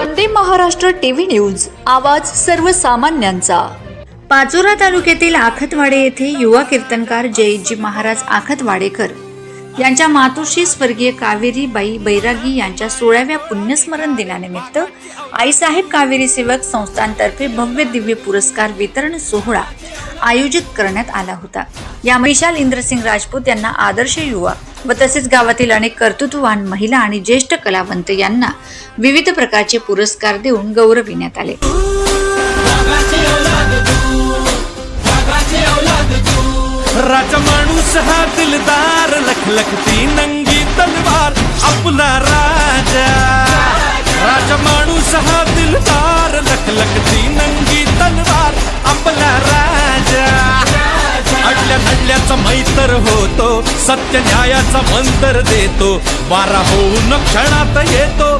Vande Maharashtra TV news आवाज सर्वसामान्यांचा. पाचोरा तालुक्यातील आखतवाडे येथे युवा कीर्तनकार जयजी महाराज आखतवाडेकर यांच्या मातोश्री स्वर्गीय कावेरी बाई बैरागी यांच्या सोळाव्या पुण्यस्मरण दिनानिमित्त आईसाहेब कावेरी सेवक संस्थांतर्फे भव्य दिव्य पुरस्कार वितरण सोहळा आयोजित करण्यात आला होता. या विशाल इंद्रसिंग राजपूत यांना आदर्श युवा व तसेच गावातील अनेक कर्तृत्ववान महिला आणि ज्येष्ठ कलावंत यांना विविध प्रकारचे पुरस्कार देऊन गौरविण्यात आले. राजा माणूस हा दिलदार लखलखती नंगी तलवार आपला राजा. राजा माणूस हा दिलदार लखलखती नंगी तलवार आपला राजा. अडल्या नडल्याचा मैतर होतो सत्य न्यायाचा मंतर देतो वारा होऊन क्षणात येतो.